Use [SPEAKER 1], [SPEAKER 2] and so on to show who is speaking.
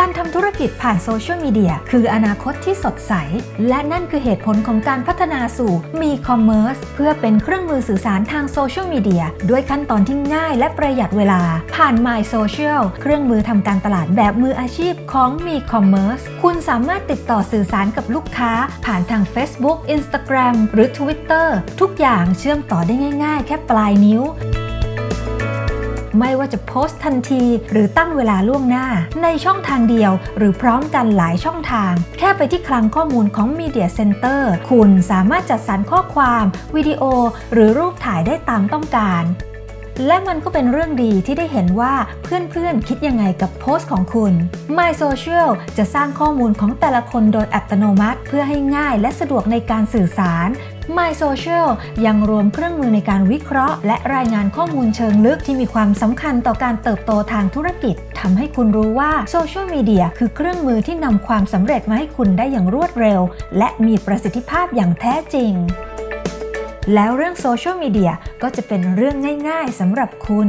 [SPEAKER 1] การทำธุรกิจผ่านโซเชียลมีเดียคืออนาคตที่สดใส และนั่นคือเหตุผลของการพัฒนาสู่มีคอมเมิร์ซเพื่อเป็นเครื่องมือสื่อสารทางโซเชียลมีเดียด้วยขั้นตอนที่ง่ายและประหยัดเวลา ผ่าน My Social เครื่องมือทำการตลาดแบบมืออาชีพของมีคอมเมิร์ซคุณสามารถติดต่อสื่อสารกับลูกค้า ผ่านทาง Facebook Instagram หรือ Twitter ทุกอย่างเชื่อมต่อได้ง่าย ๆ แค่ปลายนิ้ว ไม่ว่าจะโพสต์ทันที หรือตั้งเวลาล่วงหน้า ในช่องทางเดียว หรือพร้อมกันหลายช่องทาง แค่ไปที่คลังข้อมูลของ Media Center คุณสามารถจัดสรรข้อความ วิดีโอ หรือรูปถ่ายได้ตามต้องการ และมันก็เป็นเรื่องดีที่ได้เห็นว่าเพื่อนๆ คิดยังไงกับโพสต์ของคุณ My Social จะสร้างข้อมูลของแต่ละคนโดยอัตโนมัติ เพื่อให้ง่ายและสะดวกในการสื่อสาร My Social ยังรวมเครื่องมือในการวิเคราะห์ และรายงานข้อมูลเชิงลึกที่มีความสำคัญต่อการเติบโตทางธุรกิจทำให้คุณรู้ว่าโซเชียลมีเดียคือเครื่องมือที่นำความสำเร็จมาให้คุณได้อย่างรวดเร็ว และมีประสิทธิภาพอย่างแท้จริง แล้วเรื่องโซเชียลมีเดียก็จะเป็นเรื่องง่าย ๆสำหรับคุณ